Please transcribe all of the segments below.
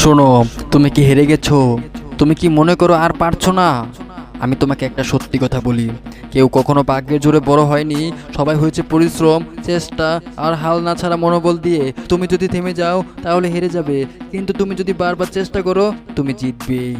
শোনো, তুমি কি হেরে গেছো? তুমি কি মনে করো আর পারছ না? আমি তোমাকে একটা সত্যি কথা বলি। কেউ কখনো ভাগ্যের জোরে বড় হয়নি। সবাই হয়েছে পরিশ্রম, চেষ্টা আর হাল না ছাড়া মনোবল দিয়ে। তুমি যদি থেমে যাও, তাহলে হেরে যাবে। কিন্তু তুমি যদি বারবার চেষ্টা করো, তুমি জিতবেই।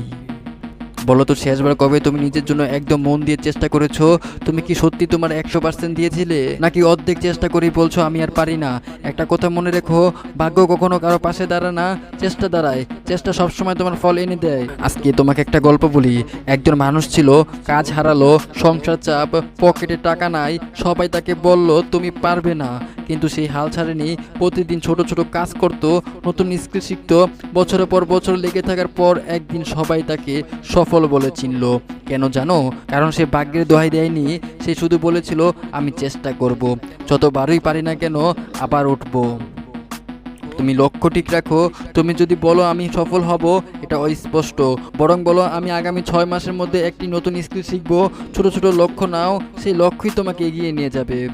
বলো তো শেষবার কবে তুমি নিজের জন্য একদম মন দিয়ে চেষ্টা করেছ? তুমি কি সত্যি তোমার একশো পার্সেন্ট দিয়েছিলে? নাকি অর্ধেক চেষ্টা করেই বলছো, আমি আর পারি না একটা কথা মনে রেখো, ভাগ্য কখনো কারও পাশে দাঁড়ায় না, চেষ্টা দাঁড়ায়। চেষ্টা সবসময় তোমার ফল এনে দেয়। আজকে তোমাকে একটা গল্প বলি। একজন মানুষ ছিল, কাজ হারালো, সংসার চাপ, পকেটে টাকা নাই, সবাই তাকে বলল, তুমি পারবে না। কিন্তু সেই হাল ছাড়েনি। প্রতিদিন ছোট ছোট কাজ করত, নতুন স্কিল শিখতো। বছরের পর বছর লেগে থাকার পর একদিন সবাই তাকে সফল বলে চিনল। কেন জানো? কারণ সে ভাগ্যের দোহাই দেয়নি। সে শুধু বলেছিল, আমি চেষ্টা করব। যতবারই পারি না কেন, আবার উঠবো। তুমি লক্ষ্য ঠিক রাখো, তুমি যদি বলো আমি সফল হব, এটা অস্পষ্ট। বরং বলো, আমি আগামী ছয় মাসের মধ্যে একটি নতুন স্কিল শিখব, ছোট ছোট লক্ষ্য নাও, সেই লক্ষ্যই তোমাকে এগিয়ে নিয়ে যাবে।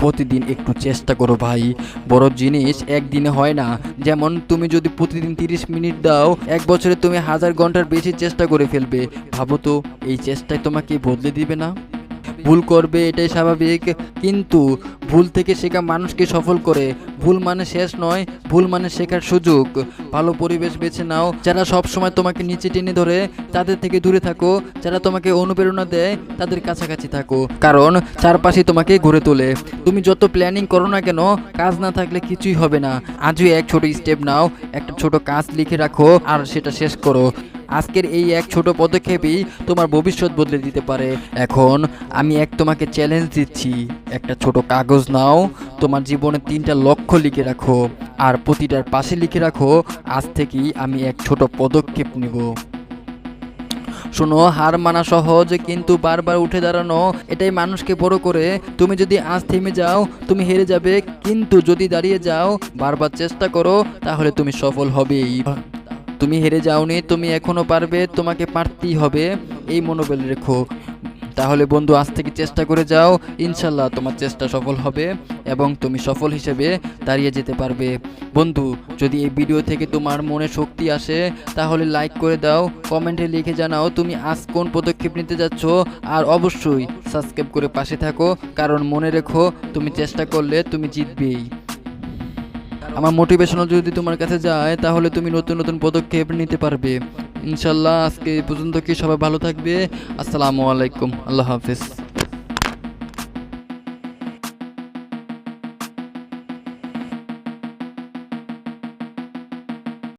প্রতিদিন একটু চেষ্টা করো ভাই, বড় জিনিস একদিনে হয় না। যেমন তুমি যদি প্রতিদিন তিরিশ মিনিট দাও, এক বছরে তুমি হাজার ঘণ্টার বেশি চেষ্টা করে ফেলবে। ভাবো তো, এই চেষ্টায় তোমাকে বদলে দিবে না? ভুল করবে, এটাই স্বাভাবিক। কিন্তু ভুল থেকে শেখা মানুষকে সফল করে। ভুল মানে শেষ নয়, ভুল মানে শেখার সুযোগ। ভালো পরিবেশ বেছে নাও। যারা সব সময় তোমাকে নিচে টেনে ধরে, তাদের থেকে দূরে থাকো। যারা তোমাকে অনুপ্রেরণা দেয়, তাদের কাছাকাছি থাকো। কারণ চারপাশে তোমাকে গড়ে তোলে। তুমি যত প্ল্যানিং করো না কেন, কাজ না থাকলে কিছুই হবে না। আজই এক ছোট স্টেপ নাও, একটা ছোট কাজ লিখে রাখো, আর সেটা শেষ করো। আজকের এই এক ছোট পদক্ষেপই তোমার ভবিষ্যৎ বদলে দিতে পারে। এখন আমি এক তোমাকে চ্যালেঞ্জ দিচ্ছি। একটা ছোট কাগজ নাও, তোমার জীবনে তিনটা লক্ষ্য লিখে রাখো, আর প্রতিটার পাশে লিখে রাখো, আজ থেকেই আমি এক ছোট পদক্ষেপ নেব। শোনো, হার মানা সহজ, কিন্তু বারবার উঠে দাঁড়ানো, এটাই মানুষকে বড় করে। তুমি যদি আজ থেমে যাও, তুমি হেরে যাবে, কিন্তু যদি দাঁড়িয়ে যাও, বারবার চেষ্টা করো, তাহলে তুমি সফল হবেই। তুমি হেরে যাওনি, তুমি এখনও পারবে, তোমাকে পারতেই হবে। এই মনোবল রেখো। তাহলে বন্ধু, আজ থেকে চেষ্টা করে যাও, ইনশাল্লাহ তোমার চেষ্টা সফল হবে এবং তুমি সফল হিসেবে দাঁড়িয়ে যেতে পারবে। বন্ধু, যদি এই ভিডিও থেকে তোমার মনে শক্তি আসে, তাহলে লাইক করে দাও, কমেন্টে লিখে জানাও তুমি আজ কোন পদক্ষেপ নিতে যাচ্ছ, আর অবশ্যই সাবস্ক্রাইব করে পাশে থাকো, কারণ মনে রেখো, তুমি চেষ্টা করলে তুমি জিতবেই। আমার মোটিভেশনাল যদি তোমার কাছে যায়, তাহলে তুমি নতুন নতুন পদক্ষেপ নিতে পারবে। ইনশাল্লাহ আজকে পর্যন্ত কি সবাই ভালো থাকবে? আসসালামু আলাইকুম। আল্লাহ হাফিজ।